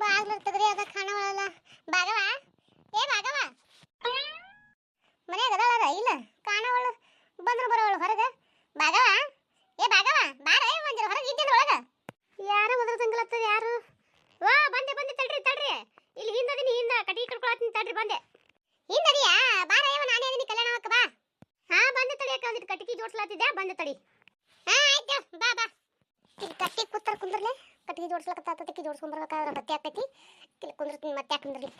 ಬಾಗ್ಲ ತೆಗ್ರಿ ಅದ ಕಾಣವಲ್ಲ ಭಾಗವ ಏ ಭಾಗವ ಮನ್ಯಾಗ ಅದಾಳ ಇಲ್ಲ ಕಾಣವಳು ಬಂದ್ರು ಬರೋವಳು ಹೊರಗೆ ಭಾಗವ ಏ ಭಾಗವ ಬಾರ ಏ ಮಂಜರ ಹೊರಗೆ ಇದ್ದೇನೆ ಒಳಗ ಯಾರು ಒದರ್ದಂಗಲತ್ತದ ಯಾರು ವಾ ಬಂದೆ ಬಂದೆ ತಡ್ರಿ ತಡ್ರಿ ಇಲ್ಲಿ ಹಿಂದದಿನಿ ಹಿಂದ ಕಟಿ ಕಟ್ಕೊಳತ್ತೀನಿ ತಡ್ರಿ ಬಂದೆ ಹಿಂದದಿಯಾ ಬಾರ ಏವ ನಾನೇ ಅದೀನಿ ಕಲ್ಯಾಣವಕ್ಕ ಬಾ ಹಾ ಬಂದೆ ತಡಿ ಯಾಕೆ ಒಂದಿಟ್ಟು ಕಟ್ಟಿಗೆ ಜೋಡ್ಸ್ಲಾತಿದ್ದೆ ಬಂದೆ ತಡಿ ಹಾ ಆಯ್ತು ಬಾ ಬಾ ಇಲ್ಲಿ ಕಟ್ಟಿ ಕೂತಾರ ಕುಂದ್ರಲೆ ಕಟ್ಟಿಗೆ ಜೋಡ್ಸ್ಲಕತ್ತ ಕಟ್ಟಿಗೆ ಜೋಡ್ಸ್ಕೊಂಬರ್ಬೇಕಾದ್ರೆ ಮತ್ತೆ ಆಕೈತಿ ಇಲ್ಲಿ ಕುಂದಿರ್ತೀನಿ, ಮತ್ತೆ ಯಾಕೆ ಕುಂದ್ರಲಿ?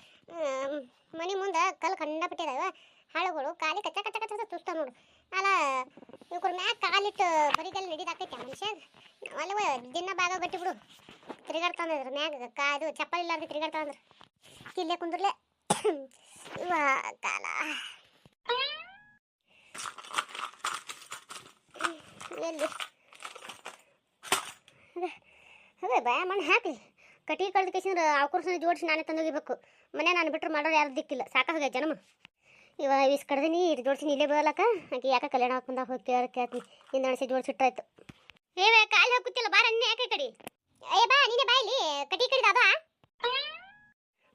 ಮನೆ ಮುಂದೆ ಕಲ್ಲು ಕಂಡಬಿಟ್ಟಿದಾವ ಹಾಳುಗಳು, ಕಾಲಿ ಕಚ್ಚ ಕಚ್ಚ ಕಚ್ಚ ತುಸ್ತ ನೋಡು. ಅಲ್ಲ ಇವ್ರ ಮ್ಯಾಗ ಕಾಲಿಟ್ಟು ಬರಿಗಲ್ಲಿ ನಡಿದಾಕೈತಿ ಮನುಷ್ಯ? ಅಲ್ಲವ, ದಿನ ಬಾಗ ಗಟ್ಟಿ ಬಿಡು. ತಿರುಗಾಡ್ತಾನ ಇದ್ರ ಮ್ಯಾಗ ಕಾ ಇದು ಇಲ್ಲ ಇಲ್ಲಾರ್ದು ತಿರುಗಾಡ್ತಾನ ಇಲ್ಲೇ ಕುಂದ್ರಲೆ. ಇವ, ಕಾಲ. ಎಲ್ಲಿ? ಅದೇ ಭಯ ಮಣ್ಣು ಹಾಕಿ ಕಟ್ಟಿಗೆ ಕಳೆದ ಕೇಸಿಂದ್ರೆ ಅವಕರ್ಸನ ಜೋಡಿಸಿ ನಾನೇ ತಂದೋಗಿಬೇಕು ಮನೆ ನಾನು ಬಿಟ್ಟರೆ ಮಾಡೋರು ಯಾರು ದಿಕ್ಕಿಲ್ಲ. ಸಾಕಾಗ ಜನ್ಮ. ಇವ ಇಸ್ ಕಡ್ದೀನಿ ಇದು ಜೋಡಿಸಿ ಇಲ್ಲೇ ಬರಲಕ್ಕ? ಆಕೆ ಯಾಕೆ ಕಲ್ಯಾಣ ಹಾಕೊಂಡ ಹೋಗಿ ಕೇಳ್ತೀನಿ ಇನ್ನು ಅಣಿಸಿ ಜೋಡಿಸಿಟ್ಟಾಯ್ತು ಏವೇ ಕಾಲು ಹಾಕುತ್ತಿಲ್ಲ ಬಾರ ನಿನ್ನೆ ಯಾಕೆ ಕಡಿ. ಏ, ಬಾ, ನೀನೇ ಬಾ ಇಲ್ಲಿ. ಕಟಿ ಕಡಿದ ಅದ.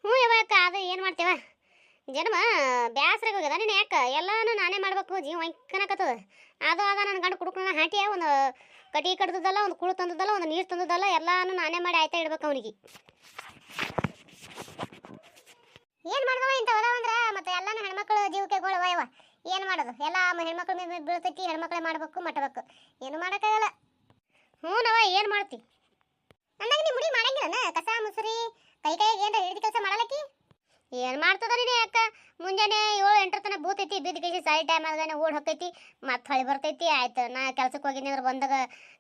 ಹ್ಞೂ ಯಾವಕ್ಕ ಅದು ಏನು ಮಾಡ್ತೇವ? ಜನ್ಮ, ಬ್ಯಾಸ್ರಾಗ ಹೋಗ್ಯದ ನೀನು ಯಾಕೆ ಎಲ್ಲನೂ ನಾನೇ ಮಾಡ್ಬೇಕು. ಜೀವ ಹೊಂಕನಕತ್ತದ ಅದು ಅದ ನನ್ನ ಗಂಡ ಕುಡುಕನ ಹಾಟಿಯ ಒಂದು ಕಟಿ ಕಡ್ದದಲ್ಲ ಒಂದು ಕುಳು ತಂದದಲ್ಲ ಒಂದು ನೀರು ತಂದದಲ್ಲ ಎಲ್ಲಾನು ನಾನೇ ಮಾಡಿ ಆಯ್ತಾ ಇಡ್ಬೇಕು ಅವನಿಗೆ. ಏನು ಮಾಡ್ದವ ಇಂಥವದ ಅಂದ್ರೆ? ಮತ್ತೆ ಎಲ್ಲಾನು ಹೆಣ್ಮಕ್ಳು ಜೀವಕ್ಕೆ ಗೋಳವ ಯವ ಏನು ಮಾಡೋದು? ಎಲ್ಲ ಹೆಣ್ಮಕ್ಳು ಬೀಳ್ತೈತಿ, ಹೆಣ್ಮಕ್ಳೇ ಮಾಡ್ಬೇಕು ಮಟ್ಟಬೇಕು ಏನು ಮಾಡೋಕ್ಕಾಗಲ್ಲ. ಹ್ಞೂ ನವ ಏನು ಮಾಡ್ತಿ? ಅಂದಾಗ ನೀ ಮುಡಿ ಮಾಡಂಗಿಲ್ಲನ? ಕಸ, ಮುಸುರಿ, ಕೈ ಕೈಗೆ ಏನು ಹಿಡಿದ ಕೆಲಸ ಮಾಡಲಕ್ಕಿ? ಏನು ಮಾಡ್ತದ ನೀನು ಯಾಕ? ಮುಂಜಾನೆ ಏಳು ಎಂಟರ ತನಕ ಬೂತೈತಿ ಬಿದ್ದು ಕೇಸಿ ಸಾಯಿ ಟೈಮ್ ಆದಾಗ ಓಡ್ ಹೊಕ್ಕೈತಿ, ಮತ್ತೆ ಹೊಳಿ ಬರ್ತೈತಿ, ಆಯ್ತು. ನಾ ಕೆಲ್ಸಕ್ಕೆ ಹೋಗಿನಿ ಅಂದ್ರೆ ಬಂದಾಗ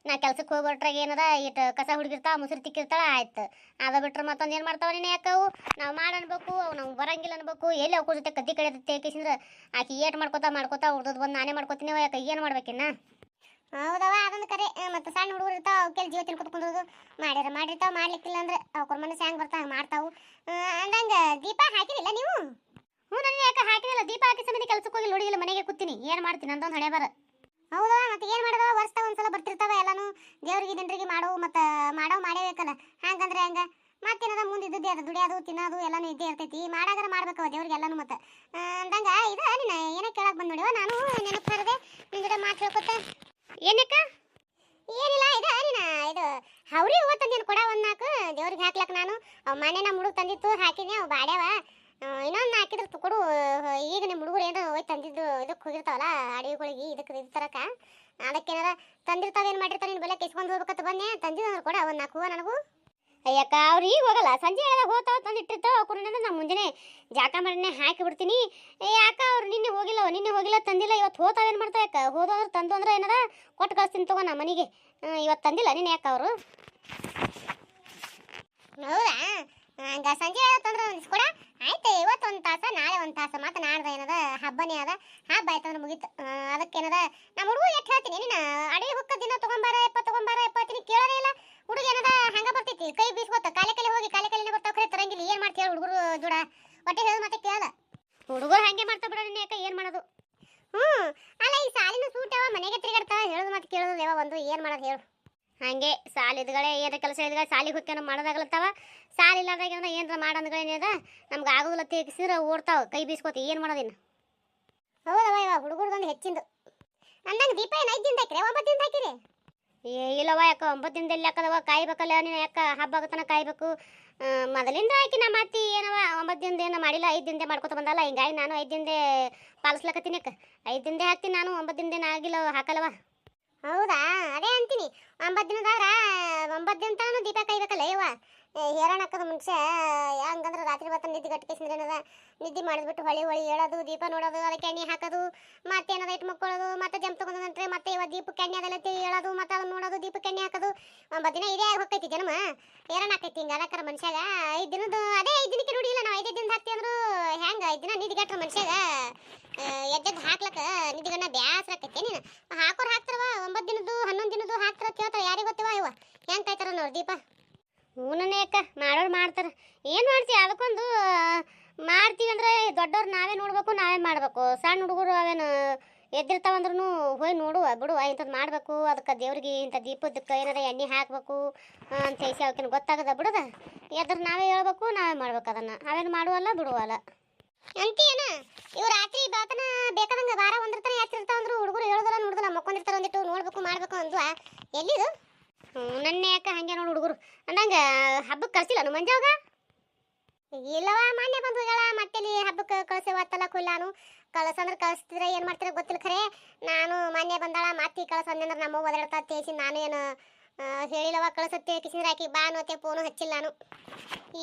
ನಾ ಕೆಲ್ಸಕ್ಕೆ ಹೋಗ್ಬಿಟ್ರೆ ಏನದ ಇಟ್ಟು ಕಸ ಹುಡುಗಿರ್ತಾವ ಮುಸುರಿ ತಿಕ್ಕಿರ್ತಾಳ, ಆಯ್ತು. ಅದ ಬಿಟ್ರೆ ಮತ್ತೊಂದು ಏನು ಮಾಡ್ತಾವ ನೀನು ಅವು? ನಾವು ಮಾಡಿ ಅನ್ಬೇಕು, ಅವು ನಾವು ಬರಂಗಿಲ್ಲ ಅನ್ಬೇಕು. ಎಲ್ಲಿ ಅವ್ರ ಜೊತೆ ಕದ್ದಿ ಕಡೆ ತೇಕಿಸಿಂದ್ರೆ ಆಕೆ ಏಟ್ ಮಾಡ್ಕೋತಾ ಮಾಡ್ಕೋತಾ ಉಳ್ದದ್ ಬಂದು ನಾನೇ ಮಾಡ್ಕೋತೀನಿ ಯಾಕೆ ಏನು ಮಾಡ್ಬೇಕಿನ್ನ? ಹೌದವ ಅದೊಂದು ಕರೆ. ಮತ್ತೆ ಸಣ್ಣ ಹುಡುಗರು ಇರ್ತಾವ ಅವಕ್ಕೆಲ್ಲ ಜೀವ ತಿನ್ಕೊತ ಕುಂದ್ರದು. ಮಾಡ್ಯಾರ, ಮಾಡಿರ್ತಾವ, ಮಾಡ್ಲಿಕ್ಕಿಲ್ಲ ಅಂದ್ರೆ ಅವ್ರ ಮನಸ್ಸು ಹೆಂಗೆ ಬರ್ತಾವ, ಹಂಗೆ ಮಾಡ್ತಾವು. ಅಂದಂಗ ದೀಪ ಹಾಕಿರಿಲ್ಲ ನೀವು? ಹ್ಞೂ ನನಗೆ ಯಾಕೆ ಹಾಕಿರಲ್ಲ, ದೀಪ ಹಾಕಿ ಸಮಯ ಕೆಲ್ಸಕ್ಕೆ ಹೋಗಿ ನೋಡಿಲ್ಲ ಮನೆಗೆ ಕೂತೀನಿ. ಏನು ಮಾಡ್ತೀನಿ ಅಂದೊಂದು ಹಣೆ ಬರ. ಹೌದಾ ಮತ್ತೆ ಏನು ಮಾಡೋದವ ಒಂದು ಸಲ ಬರ್ತಿರ್ತಾವ ಎಲ್ಲಾನು. ದೇವ್ರಿಗೆ ಜನರಿಗೆ ಮಾಡವು ಮತ್ತೆ ಮಾಡೋ ಮಾಡೇಬೇಕಲ್ಲ ಹಂಗಂದ್ರೆ ಹಂಗ? ಮತ್ತೇನದ ಮುಂದೆ ಇದ್ದದ್ದೇ ಅದು, ದುಡಿಯೋದು, ತಿನ್ನೋದು ಎಲ್ಲಾನು ಇದ್ದೇ ಇರ್ತೈತಿ. ಮಾಡಾಗರ ಮಾಡ್ಬೇಕವ ದೇವ್ರಿಗೆ ಎಲ್ಲಾನು ಮತ್ತೆ. ಅಂದಂಗ, ಇದು ನೀನು ಏನೋ ಕೇಳಕ್ಕೆ ಬಂದ್ ನೋಡಿವ ನಾನು ನೆನಪು ಬರದೆ ನಿನ್ನ ಜೊತೆ ಮಾತು ಹೇಳ್ಕೊತ. ಏನಕ್ಕ? ಏನಿಲ್ಲ, ಇದು ನೀನ ಇದು ಹೌರಿ ಹೂವ ತಂದಿನ ಕೊಡ ಒಂದ್ ನಾಲ್ಕು. ದೇವ್ರಿಗೆ ಹಾಕ್ಲಕ್ ನಾನು. ಅವ್ ಮನೆ ನಮ್ಮ ಹುಡುಗ ತಂದಿತ್ತು, ಹಾಕಿನ, ಅವ್ ಬಾಡ್ಯಾವ. ಇನ್ನೊಂದು ಹಾಕಿದ್ರೆ ಕೊಡು. ಈಗ ನಿಮ್ಮ ಹುಡುಗರು ಏನೋ ಹೋಗಿ ತಂದಿದ್ದು ಇದಕ್ಕೆ ಹೋಗಿರ್ತಾವಲ್ಲ ಅಡುಗೆಗಳಿಗೆ ಇದಕ್ಕೆ ಇದು ತರಕ ಅದಕ್ಕೇನಾರ ತಂದಿರ್ತಾವ, ಏನು ಮಾಡಿರ್ತಾವ ನಿನ್ನ ಬೆಲೆ ಕಿಸ್ಕೊಂಡು ಹೋಗ್ಬೇಕಂತ ಬನ್ನಿ ತಂದಿದ್ದು ಕೊಡ ಒಂದು ನಾಲ್ಕು, ಹೂವು ನನಗೂ. ಅಯ್ಯಕ್ಕ, ಅವ್ರು ಈಗ ಹೋಗಲ್ಲ. ಸಂಜೆ ಹೇಳಿದಾಗ ಹೋಗ್ತಾವ ತಂದಿಟ್ಟಿರ್ತಾವ ಕುರುನಂದ್ರೆ ನಾನು ಮುಂಜಾನೆ ಜಾಕ ಮಾಡಿನೇ ಹಾಕಿ ಬಿಡ್ತೀನಿ. ಯಾಕ ಅವ್ರು ನಿನ್ನೆ ಹೋಗಿಲ್ಲ ನಿನ್ನೆ ಹೋಗಿಲ್ಲ, ತಂದಿಲ್ಲ. ಇವತ್ತು ಹೋತಾವ ಏನು ಮಾಡ್ತಾವ ಯಾಕೆ? ಹೋದ ಅಂದ್ರೆ ತಂದು ಅಂದ್ರೆ ಏನದ? ಕೊಟ್ಟು ಕಳಿಸ್ತೀನಿ ತಗೋ ನಾ ಮನೆಗೆ. ಇವತ್ತು ತಂದಿಲ್ಲ ನೀನು ಯಾಕೆ ಅವರು? ಹೌದಾ? ಹಂಗ ಸಂಜೆ ತಂದ್ರೆ ಕೂಡ. ಆಯ್ತು ಇವತ್ತು ಒಂದು ತಾಸ, ನಾಳೆ ಒಂದು ತಾಸ. ಮತ್ತೆ ನಾಡ್ದ ಏನದ? ಹಬ್ಬನೇ ಅದ. ಹಬ್ಬ ಆಯ್ತಂದ್ರೆ ಮುಗೀತು. ಅದಕ್ಕೇನದ? ನಮ್ಮ ಹುಡುಗ ಎಷ್ಟು ಹೇಳ್ತೀನಿ ನೀನು? ಅಡಿಗೆ ಹುಕ್ಕ ದಿನ ತಗೊಂಬಾರ ಎಪ್ಪ ತಗೊಂಬಾರ ಎಪ್ಪ ಅಂತೀನಿ ಕೇಳೋದೇ ಇಲ್ಲ ಹುಡುಗ ಏನದ ಹಂಗ ಬರ್ತೈತಿ ಕೈ ಬೀಸ್ಕೊತ, ಕಾಲೆ ಕಲೆ ಹೋಗಿ ಕಾಲೆ ಕಲೆ ಬರ್ತಾವ ಕರೆ, ತರಂಗಿಲ್ಲ. ಏನು ಮಾಡ್ತೀಯ ಹುಡುಗರು ಜೋಡ? ಒಟ್ಟೆ ಹೇಳಿ ಮತ್ತೆ ಕೇಳಲ್ಲ. ಹುಡುಗರು ಹಂಗೆ ಮಾಡ್ತಾ ಬಿಡೋ ನಿನ್ನ ಯಾಕೆ ಏನು ಮಾಡೋದು? ಹ್ಞೂ ಅಲ್ಲ, ಈ ಸಾಲಿನ ಸೂಟವ ಮನೆಗೆ ತಿರುಗಾಡ್ತಾವ? ಹೇಳೋದು ಮತ್ತೆ ಕೇಳೋದು ಯಾವ ಒಂದು ಏನು ಮಾಡೋದು ಹೇಳು? ಹಂಗೆ ಸಾಲ ಇದ್ಗಳೇ ಏನಾರ ಕೆಲಸ ಇದ್ಗಳ ಸಾಲಿ ಹೋಗ್ಯಾನ ಮಾಡೋದಾಗ್ಲತ್ತವ? ಸಾಲ ಇಲ್ಲದಾಗ ಏನಾರ ಏನಾರ? ನಮ್ಗೆ ಆಗೋದಿಲ್ಲ ತೇಗಿಸಿದ್ರೆ ಓಡ್ತಾವ, ಕೈ ಬೀಸ್ಕೋತಿ, ಏನು ಮಾಡೋದಿನ್ನ ಹೌದವ ಇವ, ಹುಡುಗರ್ದೊಂದು ಹೆಚ್ಚಿಂದು. ಅಂದಂಗೆ ದೀಪ ಏನು ಐದು ದಿನ ಹಾಕಿರಿ, ಒಂಬತ್ತು ದಿನ ಹಾಕಿರಿ? ಇಲ್ಲವ ಯಾಕ ಒಂಬತ್ತು ದಿನದಲ್ಲಿ ಯಾಕದವ ಕಾಯ್ಬೇಕಲ್ಲ, ನೀನು ಯಾಕ ಹಬ್ಬ ಆಗತನ ಕಾಯ್ಬೇಕು? ಮೊದಲಿಂದ ಆಕಿ ನಮ್ಮ ಅತ್ತಿ ಏನವ ಒಂಬತ್ತು ದಿನದ ಏನೋ ಮಾಡಿಲ್ಲ ಐದು ದಿನದೇ ಮಾಡ್ಕೊತ ಬಂದಲ್ಲ, ಹಿಂಗಾಗಿ ನಾನು ಐದು ದಿನದೇ ಪಾಲಿಸ್ಲಕತ್ತೀನಿ ಅಕ್ಕ ಐದು ದಿನದೇ ಹಾಕ್ತೀನಿ ನಾನು ಒಂಬತ್ತು ದಿನದೇನು ಆಗಿಲ್ಲ, ಹಾಕಲ್ಲವ? ಹೌದಾ? ಅದೇ ಅಂತೀನಿ, ಒಂಬತ್ತು ದಿನದಾಗ ಒಂಬತ್ತು ದಿನ ತಾನು ದೀಪ ಕಾಯ್ಬೇಕಲ್ಲ, ಯವ್ವ? ಹೇರಣ ಹಾಕೋದು ಮುಂಚೆ ಹಂಗಂದ್ರೆ ರಾತ್ರಿ ಬತ್ತ ನಿದ್ದೆ ಗಟ್ಟಿಗೆ ಏನದ? ನಿದ್ದೆ ಮಾಡಿದ್ಬಿಟ್ಟು ಹೊಳಿ ಹೊಳಿ ಹೇಳೋದು, ದೀಪ ನೋಡೋದು ಅದಕ್ಕೆ ಎಣ್ಣೆ ಹಾಕೋದು, ಮತ್ತೆ ಏನದ ಇಟ್ಟು ಮಕ್ಕೊಳ್ಳೋದು, ಮತ್ತೆ ಜಂಪ್ ತಗೊಂಡ ನಂತರ ಮತ್ತೆ ಇವಾಗ ದೀಪಕ್ಕೆ ಎಣ್ಣೆ ಅದೆಲ್ಲ ಹೇಳೋದು, ಮತ್ತೆ ಅದನ್ನ ನೋಡೋದು, ದೀಪಕ್ಕೆ ಎಣ್ಣೆ ಹಾಕೋದು. ಒಂಬತ್ತು ದಿನ ಇದೇ ಹೋಗ್ತೈತಿ ಜನ್ಮ. ಹೇರಣ ಹಾಕೈತಿ ಹಿಂಗೆ ಅದಕ್ಕಾರ ಮನುಷ್ಯಾಗ? ಐದು ದಿನದ್ದು, ಅದೇ ಐದು ದಿನಕ್ಕೆ ರೂಢಿ ಇಲ್ಲ ನಾವು, ಐದು ದಿನದ ಹಾಕ್ತಿ ಅಂದ್ರು ಹೆಂಗೆ? ಐದು ದಿನ ನಿದ್ಗೆಟ್ರ ಮನುಷ್ಯಾಗ? ಎದ್ದೆದ್ದು ಹಾಕ್ಲಕ್ಕ ನಿದ್ದಿಗಣ್ಣ ಬ್ಯಾಸ್ರ ಆಕೈತಿ ನೀನು ಹಾಕೋರು ಹಾಕ್ತಾರವ ಒಂಬತ್ತು ದಿನದ್ದು, ಹನ್ನೊಂದು ದಿನದ್ದು ಹಾಕ್ತಾರ ಕೇಳ್ತಾರ, ಯಾರಿಗೆ ಗೊತ್ತಿವ ಇವ? ಹೆಂಗೆ ಕಾಯ್ತಾರ ನೋಡಿ ದೀಪ? ಹೂನೇ ಅಕ್ಕ, ಮಾಡೋರು ಮಾಡ್ತಾರೆ. ಏನು ಮಾಡ್ತೀವಿ ಅದಕ್ಕೊಂದು ಮಾಡ್ತೀವಿ ಅಂದರೆ ದೊಡ್ಡವ್ರು ನಾವೇ ನೋಡಬೇಕು, ನಾವೇ ಮಾಡಬೇಕು. ಸಣ್ಣ ಹುಡುಗರು ಅವೇನು ಎದ್ದಿರ್ತಾವಂದ್ರೂ ಹೋಗಿ ನೋಡುವ ಬಿಡುವ ಇಂಥದ್ದು ಮಾಡಬೇಕು. ಅದಕ್ಕೆ ದೇವ್ರಿಗೆ ಇಂಥ ದೀಪದಕ್ಕೆ ಏನಾರ ಎಣ್ಣೆ ಹಾಕಬೇಕು ಅಂತ ಹೇಳಿ ಅವಕಿನ ಗೊತ್ತಾಗದ ಬಿಡದ? ಎದ್ರ ನಾವೇ ಹೇಳ್ಬೇಕು, ನಾವೇ ಮಾಡ್ಬೇಕು ಅದನ್ನು. ಅವೇನು ಮಾಡುವಲ್ಲ, ಬಿಡುವಲ್ಲ. ಅಂತೀಯನ ಇವ್ರು ರಾತ್ರಿ ಬಾತನ ಬೇಕಾದಂಗೆ ಬಾರ ಒಂದಿರ್ತಾನೆ ಯಾತಿರ್ತಾವ ಅಂದ್ರು ಹುಡುಗರು ಹೇಳೋದಲ್ಲ ನೋಡಿದ್ರೆ ಮಕ್ಕೊಂದಿರ್ತಾರೆ ಒಂದಿಟ್ಟು ನೋಡ್ಬೇಕು, ಮಾಡ್ಬೇಕು ಅಂದ್ವಾ? ಎಲ್ಲಿದು? ನನ್ನ ಯಾಕ ಹಂಗೆ ನೋಡು ಹುಡುಗರು? ಅಂದಂಗ ಹಬ್ಬಕ್ಕೆ ಕಳಿಸಿಲ್ಲ ನಮ್ಮ ಮಂಜಾವಾಗ ಇಲ್ಲವ ಮಾನ್ಯ ಬಂದು ಮತ್ತೆ ಇಲ್ಲಿ ಹಬ್ಬಕ್ಕೆ ಕಳ್ಸೇವತ್ತಲ್ಲ ಕುಲ್ಲಾನು ಕಳ್ಸಂದ್ರೆ ಕಳಿಸ್ತಿದ್ರೆ ಏನು ಮಾಡ್ತೀರ ಗೊತ್ತಿಲ್ಲ ಖರೆ. ನಾನು ಮಾನ್ಯ ಬಂದಾಳ ಮಾತಿ ಕಳ್ಸಂದ್ರೆ ನಮ್ಮ ಒದರ್ತಾ ತೇಸಿ ನಾನು ಏನು ಹೇಳಿಲ್ಲವ ಕಳ್ಸತ್ತೆ, ಕಿಸಿಂದ್ರೆ ಆಕಿ ಬಾ ಅನ್ನೋತೆ ಫೋನು ಹಚ್ಚಿಲ್ಲ ನಾನು.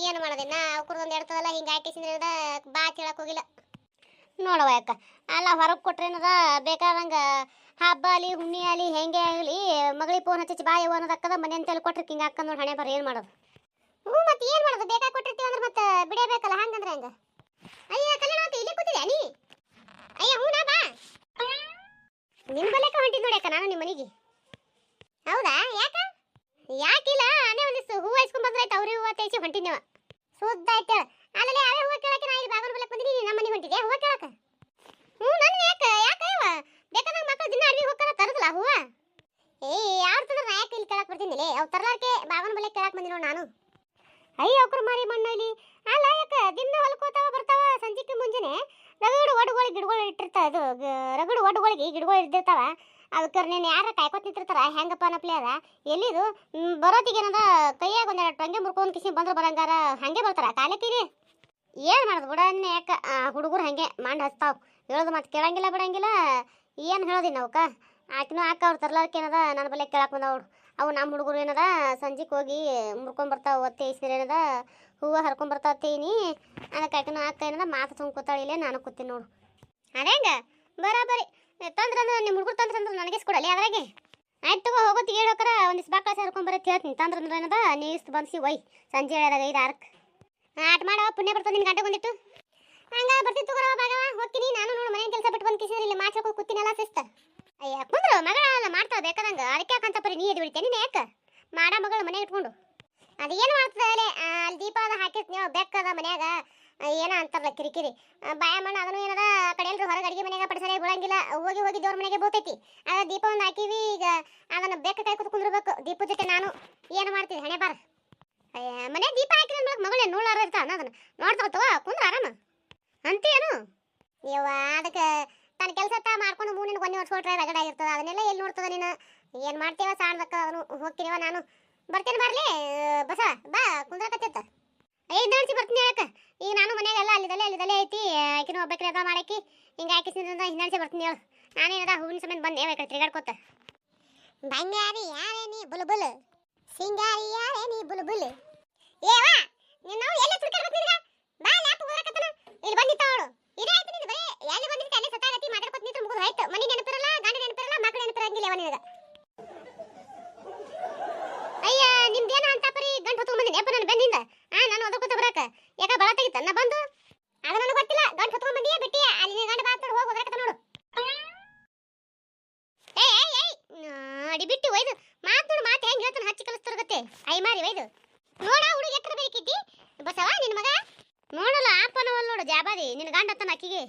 ಏನು ಮಾಡೋದೆ ನಾ ಅವ್ರದ್ದೊಂದು ಹೇಳ್ತದಲ್ಲ ಹಿಂಗೆ ಹಾಕಿಸಿದ್ರಿಂದ ಬಾ ಕೇಳಕ್ಕೆ ಹೋಗಿಲ್ಲ. ನೋಡವ ಯಾಕ? ಅಲ್ಲ ಹೊರಗೆ ಕೊಟ್ರೆ ಏನದ ಬೇಕಾದಂಗ ಹಬ್ಬ ಅಲ್ಲಿ ಹುಣ್ಣಿ ಅಲ್ಲಿ, ಹೆಂಗೆ ಆಗಲಿ, ಮಗಳಿಗೆ ಫೋನ್ ಹಚ್ಚಿ ಬಾ ಯವ್ವ ಅನ್ನೋದಕ್ಕದ ಮನೆ ಅಂತೇಳಿ ಕೊಟ್ರೆ, ಹಿಂಗೆ ಹಾಕಂದ್ ನೋಡಿ ಹಣೆ ಬರ ಏನು ಮಾಡೋದು? ಹ್ಞೂ, ಮತ್ತೆ ಏನು ಮಾಡೋದು? ಬೇಕಾಗಿ ಕೊಟ್ಟಿರ್ತೀವಿ ಅಂದ್ರೆ ಮತ್ತೆ ಬಿಡಬೇಕಲ್ಲ, ಹಂಗಂದ್ರೆ ಹೆಂಗೆ? ಅಯ್ಯ, ಕಲ್ಯಾಣ ಅಂತ ಇಲ್ಲಿ ಕೂತಿದ್ಯಾ ನೀ? ಅಯ್ಯ, ಹ್ಞೂ ಬಾ. ನಿಮ್ಮ ಬಲೆಕ ಹೊಂಟಿದ್ದು ನೋಡಿ ಅಕ್ಕ, ನಾನು ನಿಮ್ಮ ಮನೆಗೆ. ಹೌದಾ? ಯಾಕ? ಯಾಕಿಲ್ಲ ಅನೇ ಒಂದಿಷ್ಟು ಹೂವು ಹೈಸ್ಕೊಂಡ್ ಬಂದ್ರಾಯ್ತು, ಅವ್ರಿಗೆ ಹೂವು ತೇಚಿ ಹೊಂಟಿದ್ನೇವ ಸುದ್ದ ಆಯ್ತು ಅಲ್ಲೇ ಅವೇ ಹೂವು ಕೇಳಕ್ಕೆ ನಾ ಇಲ್ಲಿ ಬಾಗನ ಬಲಕ್ ಬಂದಿನಿ ನಮ್ಮ ಮನೆ ಹೊಂಟಿದ್ಯಾ? ಹೂವು ಕೇಳಕ್ಕೆ? ಹ್ಞೂ, ನನ್ನ ಯಾಕ ಯಾಕೆ ಬೇಕಾದಂಗ ಮಕ್ಕಳು ದಿನ ಅರ್ವಿ ಹೋಗ್ತಾರ, ತರದಲ್ಲ ಹೂವ? ಏ, ಯಾರು ತಂದ್ರ ನಾ ಯಾಕೆ ಇಲ್ಲಿ ಕೇಳಕ್ ಬರ್ತೀನಿ ಅವ್ ತರಲಾಕೆ ಬಾಗನ ಬಲೆ ಕೇಳಕ್ ಬಂದಿ ನಾನು. ಅಯ್ಯ ಅವ್ರು ಮಾರಿ ಮಣ್ಣು ಇಲ್ಲಿ. ಅಲ್ಲ, ಯಾಕೆ? ದಿನ ಹೊಲ್ಕೋತಾವ, ಬರ್ತಾವ, ಸಂಜಿಕೆ ಮುಂಜಾನೆ ರಗಡು ಒಡ್ಗಳಿಗೆ ಗಿಡಗಳು ಇಟ್ಟಿರ್ತಾವ, ಅದು ರಗಡು ಒಡ್ಗಳಿಗೆ ಗಿಡಗಳು ಇದ್ದಿರ್ತಾವ ಅದಕ್ಕೆ ನೀನು ಯಾರ ಕಾಯ್ಕೊತ ನಿಂತಿರ್ತಾರ? ಹೆಂಗಪ್ಪ ಅನ್ನಪ್ಲೆ ಅದ. ಎಲ್ಲಿದು? ಬರೋತಿಗೆ ಏನದ? ಕೈಯಾಗ ಒಂದೆರಡು ಟೊಂಗೆ ಮುರ್ಕೊಂಡು ಕಿಸಿ ಬಂದ್ರೆ ಬರಂಗಾರ, ಹಂಗೆ ಬರ್ತಾರ? ಕಾಲಕ್ಕಿರಿ ಏನು ಮಾಡೋದು ಬಿಡ ಯಾಕೆ? ಹುಡುಗರು ಹಂಗೆ ಮಾಡಿ ಹಚ್ತಾವ. ಹೇಳೋದು ಮತ್ತೆ ಕೇಳಂಗಿಲ್ಲ, ಬಿಡಂಗಿಲ್ಲ. ಏನು ಹೇಳೋದಿನ ಅವಕ್ಕ ಆಕಿನೂ ಆಕ ಅವ್ರು ತರ್ಲಾರ್ಕೆ ಏನದ? ನನ್ನ ಬಲ್ಲೆ ಬಂದ ಅವ್ರು ಅವು ನಮ್ಮ ಹುಡುಗರು ಏನದ? ಸಂಜೆಗೆ ಹೋಗಿ ಮುರ್ಕೊಂಬರ್ತಾವ ಒತ್ತೆ ಇಸ್ರಿ ಏನದ? ಹೂವು ಹರ್ಕೊಂಬರ್ತಾವ ತೇನಿ ಅದಕ್ಕೆ ಆಕಿನೂ ಆಕ ಏನದ? ಮಾತು ತುಂಬ ಕೂತಾಳಿಲ್ಲೇ ನಾನು ಕೂತೀನಿ ನೋಡು. ಅದೇಂಗ? ಬರಾಬರಿ. ತಂದ್ರಂದ್ರೆ ನಿಮ್ಮ ಹುಡುಗರು ತಂದ್ರಂದ್ರೆ ನನಗೆ ಕೊಡಲಿ ಅದ್ರಾಗೆ. ಆಯ್ತು ತಗೋ ಹೋಗೋತ್ತಿಗೆ ಹೇಳೋಕರ ಒಂದಿಷ್ಟು ಬಾಕ್ಲ ಸೇರ್ಕೊಂಬರತ್ತೆ ಹೇಳ್ತೀನಿ. ತಂದ್ರಂದ್ರೆ ಏನದ? ನೀಸ್ ಬಂದಿಸಿ, ಒಯ್. ಸಂಜೆ ಹೇಳಿದಾಗ ಐದು ಆರಕ್ಕೆ ಆಟ ಮಾಡೋ ಪುಣ್ಯ ಬರ್ತದೆ ನಿನ್ನ ಗಂಟೆ ಬಂದಿಟ್ಟು. ಹಂಗ ಬರ್ತಿ ತಗೋರ ಬಾಗವ ಹೋಗ್ತೀನಿ. ನಾನು ನೋಡು ಮನೆ ಕೆಲಸ ಬಿಟ್ಟು ಬಂದು ಕಿಸಿದ್ರೆ ಇಲ್ಲಿ ಮಾಚಕ ಕೂತಿನಲ್ಲ ಸಿಸ್ತ. ಅಯ್ಯ, ಕುಂದ್ರು. ಮಗಳ ಮಾಡ್ತಾವ ಬೇಕಾದಂಗ. ಅದಕ್ಕೆ ಯಾಕಂತ ಪರಿ ನೀ ಎದ್ದು ಬಿಡ್ತೇನೆ ಯಾಕೆ? ಮಾಡ ಮಗಳು ಮನೆ ಇಟ್ಕೊಂಡು. ಅದೇನು ಮಾಡ್ತದೆ ಅಲ್ಲಿ ಅಲ್ಲಿ ದೀಪ ಅದ ಹಾಕಿರ್ತೀನಿ ಬೆಕ್ಕದ ಮನ್ಯಾಗ. ಏನೋ ಅಂತಾರಲ್ಲ ಕಿರಿಕಿರಿ. ಬಾಯ ಮಣ್ಣು ಅದನ್ನು ಏನದ ಆ ಕಡೆ ಎಲ್ರು ಹೊರಗೆ ಅಡಿಗೆ ಮನೆಗೆ ಪಡಿಸಲೇ ಬಿಡಂಗಿಲ್ಲ ಹೋಗಿ ಹೋಗಿ ದೇವ್ರ ಮನೆಗೆ ಬೋತೈತಿ ಆಗ ದೀಪ ಒಂದು ಹಾಕಿವಿ, ಈಗ ಅದನ್ನ ಬೆಕ್ಕ ಕೈ ಕುತ್ಕೊಂಡಿರ್ಬೇಕು ದೀಪದ ಜೊತೆ ನಾನು ಏನು ಮಾಡ್ತೀನಿ ಹಣೆ ಬಾರ. ಅಯ್ಯ ಮನೆ ದೀಪ ಹಾಕಿದ ಮಗಳೇ ನೋಡಾರ ಇರ್ತಾವ ಅದನ್ನ. ನೋಡ್ತಾವ ತಗೋ, ಕುಂದ್ರ ಆರಾಮ. ಅಂತೀಯೇನು? ಇವ ಅದಕ್ಕೆ ತನ್ನ ಕೆಲಸ ತಾ ಮಾಡ್ಕೊಂಡು ಮೂನಿನ ಕೊನೆ ಹೊಡ್ಸ್ಕೊಟ್ರೆ ರಗಡ ಆಗಿರ್ತದ, ಅದನ್ನೆಲ್ಲ ಎಲ್ಲಿ ನೋಡ್ತದ ನೀನು? ಏನು ಮಾಡ್ತೀವ ಸಾಣ್ದಕ್ಕ ಅವನು ಹೋಗ್ತೀನಿವ ನಾನು. ಬರ್ತೇನೆ ಬರಲಿ ಬಸ ಬಾ ಕುಂದ್ರಕತ್ತಿತ್ತ ಐದು ನಿಮಿಷ ಬರ್ತೀನಿ ಹೇಳಕ್ಕ. ಈಗ ನಾನು ಮನೆಯಾಗೆಲ್ಲ ಅಲ್ಲಿದಲ್ಲೇ ಅಲ್ಲಿದಲ್ಲೇ ಐತಿ, ಆಕಿನ ಒಬ್ಬಕ್ಕೆ ಅದ ಮಾಡಾಕಿ ಹಿಂಗೆ ಹಾಕಿಸಿದ್ರಿಂದ ಹಿಂದೆ ಬರ್ತೀನಿ ಹೇಳು. ನಾನೇನದ ಹೂವಿನ ಸಮೇತ ಬಂದೆ ಕಡೆ ತಿರ್ಗಾಡ್ಕೋತ. ಬಂಗಾರಿ ಯಾರೇ ನೀ, ಬುಲ್ಬುಲ್? ಸಿಂಗಾರಿ ಯಾರೇ ನೀ, ಬುಲ್ಬುಲ್? ಏವಾ ನಿನ್ನ ಎಲ್ಲಿ ತಿರ್ಗಾಡ್ಬೇಕು ಬಾ, ಲ್ಯಾಪ್ ಹೋಗಕತ್ತನ. ಇಲ್ಲಿ ಬಂದಿತ್ತ ಅವಳು. ಇದೇ ಆಯ್ತು ನಿಂದು ಬರೀ ಎಲ್ಲಿ ಬಂದಿದ್ದೆ? ಅಲ್ಲೇ ಸತಾಗತಿ ಮಾತಾಡ್ಕೊತ ನಿಂತ್ರ ಮುಗಿದು. ಆಯ್ತು, ಮನೆ ನೆನಪಿರಲ್ಲ, ಗಂಡ ನೆನಪಿರಲ್ಲ ಮಕ್ಕಳು ನೆನಪಿರಂಗಿಲ್ಲ ಅವ ನಿನಗ ಅಯ್ಯ, ನಿಮ್ದೇನ ಅಂತ ಪರಿ, ಗಂಟು ಹೊತ್ತು ಬಂದಿನಿ ಅಪ್ಪ ನಾನು ಬೆನ್ನಿಂದ. ಆ, ನಾನು ಒದರ್ಕೋತ ಬರಾಕ. ಯಾಕ ಬಳ ತೆಗಿತ? ನಾ ಬಂದು? ಅದು ನನಗೆ ಗೊತ್ತಿಲ್ಲ. ಗಂಟು ಹೊತ್ತು ಬಂದಿಯೇ ಬಿಟ್ಟಿ ಅಲ್ಲಿ ಗಂಡ ಬಾತ್ ಹೋಗಿ ಒದರ್ಕತ್ತ ನೋಡು. ಏಯ್ ಏಯ್ ಏಯ್ ಅಡಿ ಬಿಟ್ಟು ಒಯ್ದು. ಮಾತು ನೋಡು, ಮಾತು ಹೆಂಗೆ ಹೇಳ್ತಾನೆ, ಹಚ್ಚಿ ಕಲಿಸ್ತಿರ್ಗತ್ತೆ ಐ ಮಾರಿ ಒಯ್ದು. ನೋಡ, ಹುಡುಗ ಎತ್ತರ ಬೇಕಿದ್ದಿ ಬಸವ ನಿನ್ನ ಮಗ? ನೋಡಲ್ಲ ಆಪನವಲ್ಲ ನೋಡು ಜಾಬಾದಿ. ನಿನ್ನ ಗಂಡ ಅತ್ತನ ಅಕ್ಕಿಗೆ.